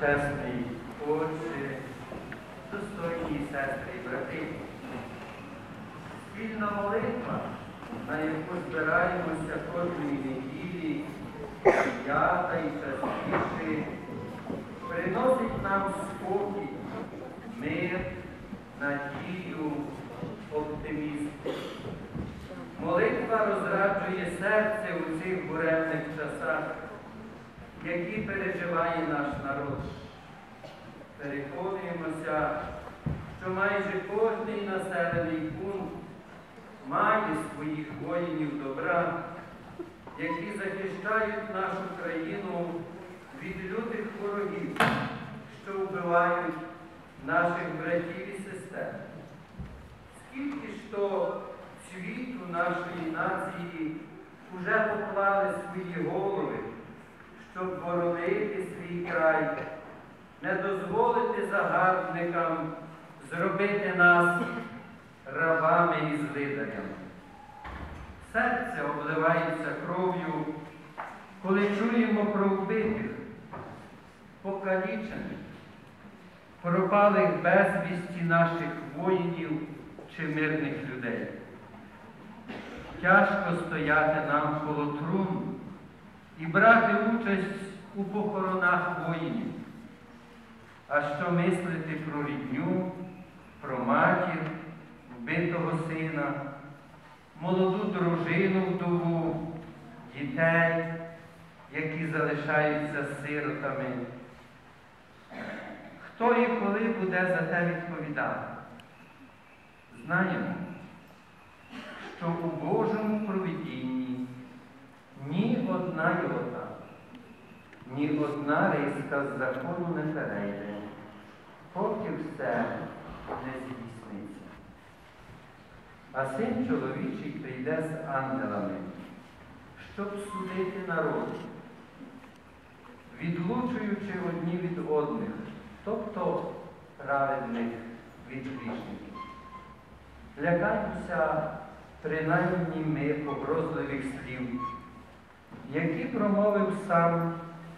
Досточесний Отче, достойні сестри і брати. Спільна молитва, на яку збираємося кожної неділі, п'ята і частіше, приносить нам спокій, мир, надію, оптимізм. Молитва розраджує серце у цих буремних часах, які переживає наш народ. Переконуємося, що майже кожний населений пункт має своїх воїнів добра, які захищають нашу країну від лютих ворогів, що вбивають наших братів і сестер. Скільки ж то світу нашої нації уже поклали свої голови, щоб боронити свій край, не дозволити загарбникам зробити нас рабами і злидарями. Серце обливається кров'ю, коли чуємо про вбитих, покалічених, пропалих безвісті наших воїнів чи мирних людей. Тяжко стояти нам коло трун і брати участь у похоронах воїнів. А що мислити про рідню, про матір, вбитого сина, молоду дружину вдову, дітей, які залишаються сиротами? Хто і коли буде за те відповідати? Знаємо, що у Божому провидінні ні одна йота, ні одна риска з закону не перейде, поки все не здійсниться. А син чоловічий прийде з ангелами, щоб судити народ, відлучуючи одні від одних, тобто праведних від грішників. Лякаємося принаймні ми погрозливих слів, які промовив сам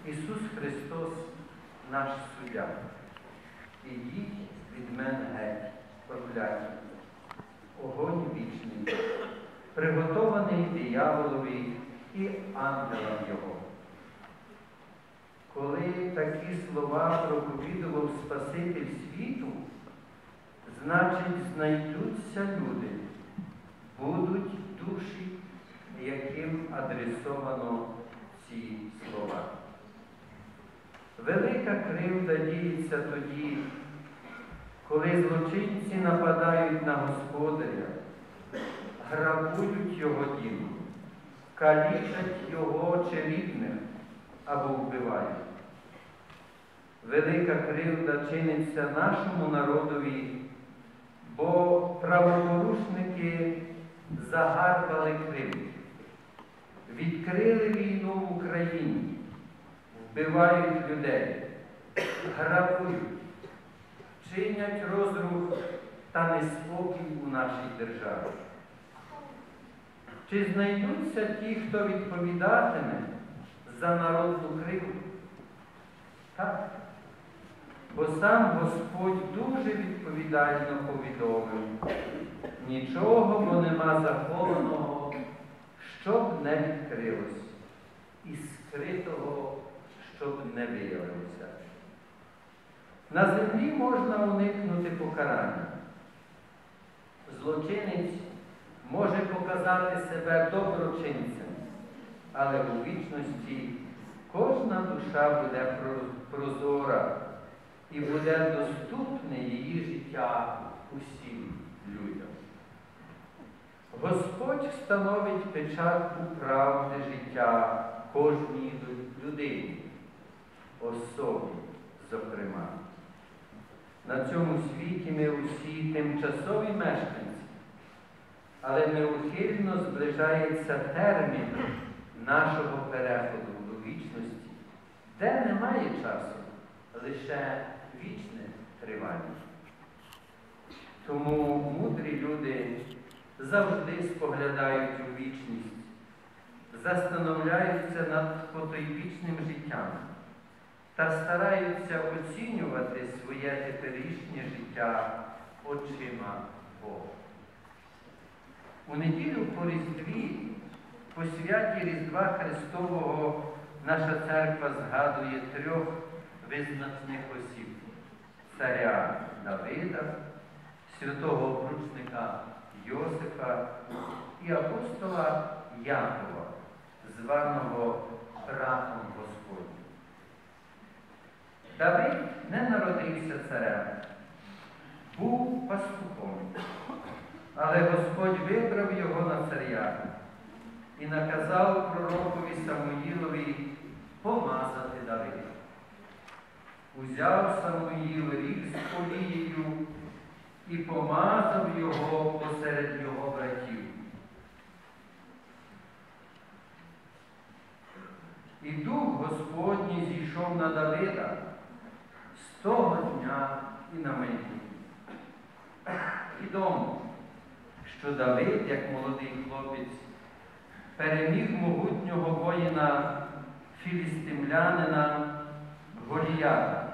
Ісус Христос, наш суддя. Ідіть від мене геть, прокляті, огонь вічний, приготований дияволові і ангелам Його. Коли такі слова проповідував Спаситель світу, значить, знайдуться люди, будуть душі, яким адресовано ці слова. Велика кривда діється тоді, коли злочинці нападають на господаря, грабують його дім, калічать його чи або вбивають. Велика кривда чиниться нашому народові, бо правопорушники загарбали Крим, відкрили війну в Україні, вбивають людей, грабують, чинять розрух та неспокій у нашій державі. Чи знайдуться ті, хто відповідатиме за народну кривду? Так. Бо сам Господь дуже відповідально повідомив, нічого бо нема захованого, щоб не відкрилось, і скритого, щоб не виявилося. На землі можна уникнути покарання. Злочинець може показати себе доброчинцем, але у вічності кожна душа буде прозора і буде доступне її життя усім. Господь встановить печатку правди життя кожній людині, особі, зокрема. На цьому світі ми усі тимчасові мешканці, але неухильно зближається термін нашого переходу до вічності, де немає часу, лише вічне тривання. Тому мудрі люди завжди споглядають у вічність, застановляються над потойбічним життям та стараються оцінювати своє теперішнє життя очима Бога. У неділю по Різдві, по святі Різдва Христового, наша церква згадує трьох визначних осіб царя Давида, святого обручника Йосифа і апостола Якова, званого братом Господнім. Давид не народився царем, був пастухом, але Господь вибрав його на царя і наказав пророкові Самуїлові помазати Давида. Узяв Самуїл ріг з олією і помазав його посеред його братів. І дух Господній зійшов на Давида з того дня і на майбутнє. Відомо, що Давид, як молодий хлопець, переміг могутнього воїна філістимлянина Голіята.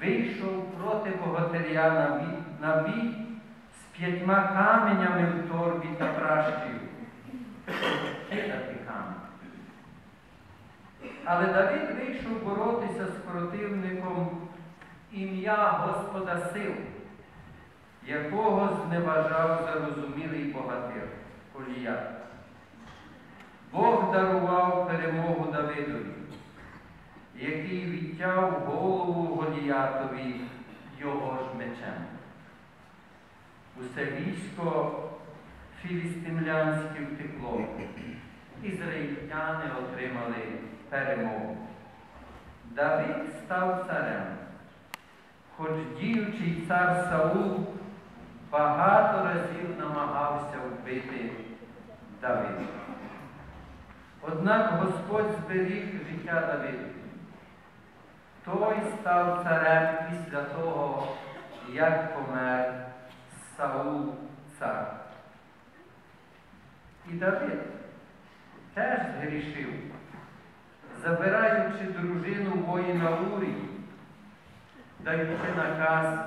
Вийшов проти богатиря на бій, з п'ятьма каменями в торбі та камінь. Але Давид вийшов боротися з противником ім'я Господа сил, якого зневажав зарозумілий богатир Голіят. Бог дарував перемогу Давидові, який відтяв голову Голіятові його ж мечем. Усе військо філістимлянське втекло, ізраїльтяни отримали перемогу. Давид став царем, хоч діючий цар Саул багато разів намагався вбити Давида. Однак Господь зберіг життя Давида. Той став царем після того, як помер Саул цар. І Давид теж згрішив, забираючи дружину воїна Урії, даючи наказ,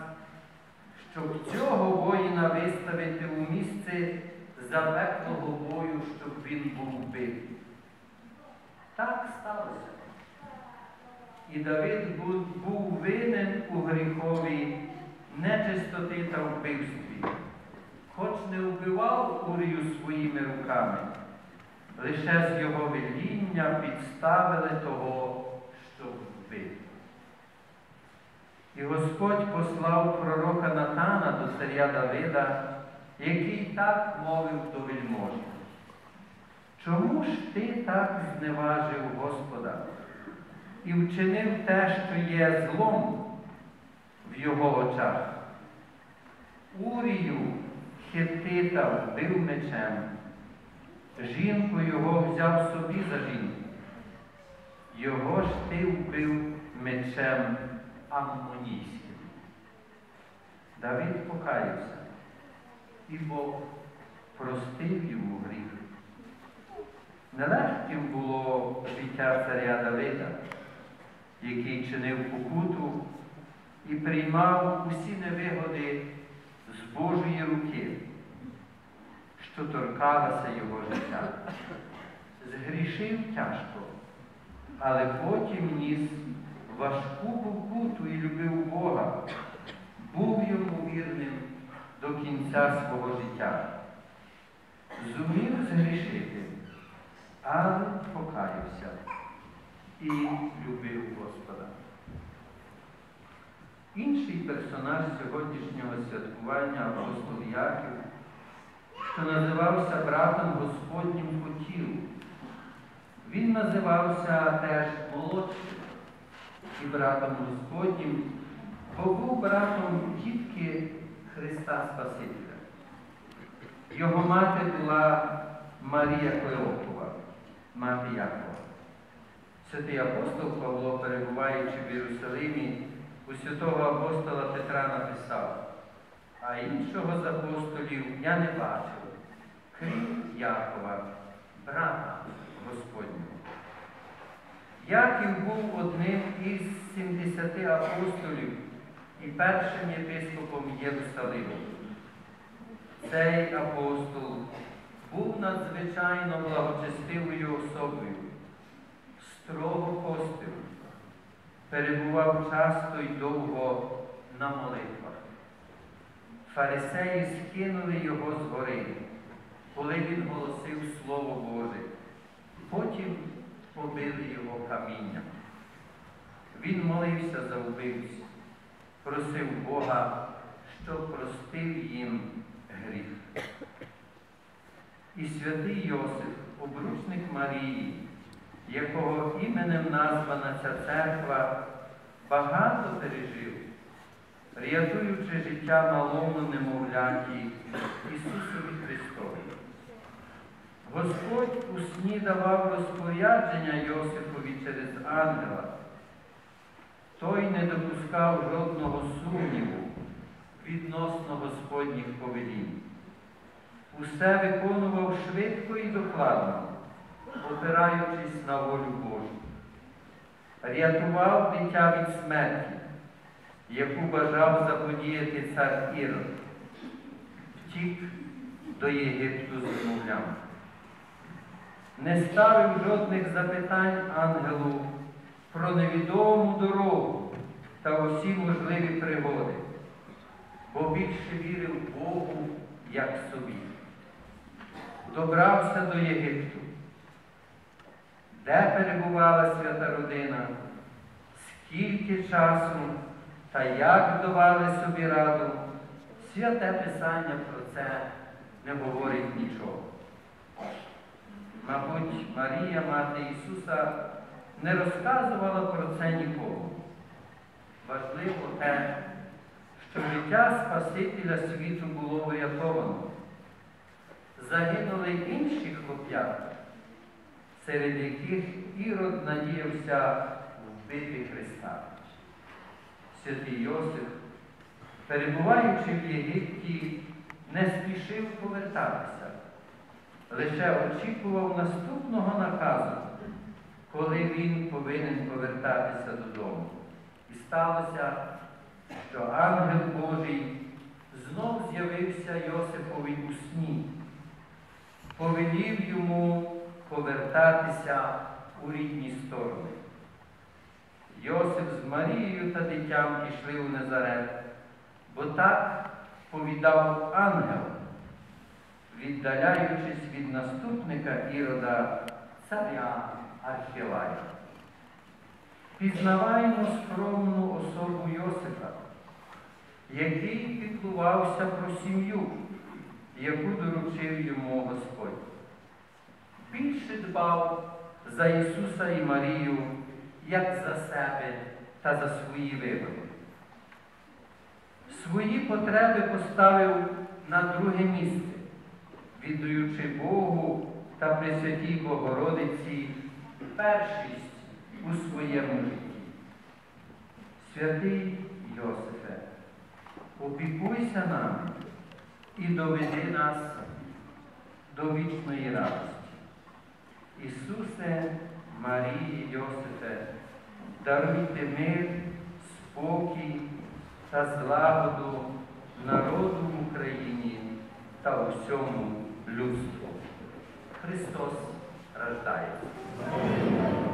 щоб цього воїна виставити у місце запеклого бою, щоб він був вбитий. Так сталося. І Давид був, винен у гріхові нечистоти та вбивстві, хоч не вбивав Урію своїми руками, лише з його веління підставили того, щоб вбити. І Господь послав пророка Натана до царя Давида, який так мовив до вельможі. Чому ж ти так зневажив Господа і вчинив те, що є злом в його очах? Урію хетита вбив мечем, жінку його взяв собі за жінку. Його ж ти вбив мечем аммонійським. Давид покаявся, і Бог простив йому гріх. Нелегким було життя царя Давида, який чинив покуту і приймав усі невигоди з Божої руки, що торкалася його життя. Згрішив тяжко, але потім ніс важку покуту і любив Бога, був йому вірним до кінця свого життя. Зумів згрішити але покаявся і любив Господа. Інший персонаж сьогоднішнього святкування апостол Яків, що називався братом Господнім хотів. Він називався теж молодшим і братом Господнім, бо був братом тітки Христа Спасителя. Його мати була Марія Клеопова мати Якова. Святий апостол Павло, перебуваючи в Єрусалимі, у святого апостола Петра написав, а іншого з апостолів я не бачив, крім Якова, брата Господнього. Яків був одним із 70 апостолів і першим єпископом Єрусалиму. Цей апостол був надзвичайно благочестивою особою, строго постив, перебував часто й довго на молитвах. Фарисеї скинули його з гори, коли він голосив Слово Боже. Потім побили його камінням. Він молився за вбивців, просив Бога, щоб простив їм гріх. І святий Йосиф, обручник Марії, якого іменем названа ця церква, багато пережив, рятуючи життя малому немовляті Ісусові Христові. Господь у сні давав розпорядження Йосифові через ангела. Той не допускав жодного сумніву відносно Господніх повелінь. Усе виконував швидко і докладно, опираючись на волю Божу. Рятував дитя від смерті, яку бажав заподіяти цар Ірод, втік до Єгипту з немовлям. Не ставив жодних запитань ангелу про невідому дорогу та усі можливі пригоди, бо більше вірив Богу, як собі. Добрався до Єгипту, де перебувала свята родина, скільки часу та як давали собі раду, святе Писання про це не говорить нічого. Мабуть, Марія, мати Ісуса, не розказувала про це нікому. Важливо те, що життя Спасителя світу було врятовано. Загинули інші хлоп'ята, серед яких Ірод надіявся вбити Христа. Святий Йосиф, перебуваючи в Єгипті, не спішив повертатися лише очікував наступного наказу, коли він повинен повертатися додому. І сталося, що ангел Божий знов з'явився Йосипові у сні, повелів йому повертатися у рідні сторони. Йосип з Марією та дитям пішли у Назарет, бо так повідав ангел віддаляючись від наступника Ірода, царя Архілая. Пізнаваємо скромну особу Йосифа, який піклувався про сім'ю, яку доручив йому Господь. Більше дбав за Ісуса і Марію, як за себе та за свої вибори. Свої потреби поставив на друге місце віддаючи Богу та Пресвятій Богородиці першість у своєму житті. Святий Йосифе, опікуйся нами і доведи нас до вічної радості. Ісусе, Марії, Йосифе, даруйте мир, спокій та злагоду народу в Україні та усьому людству. Христос рождається.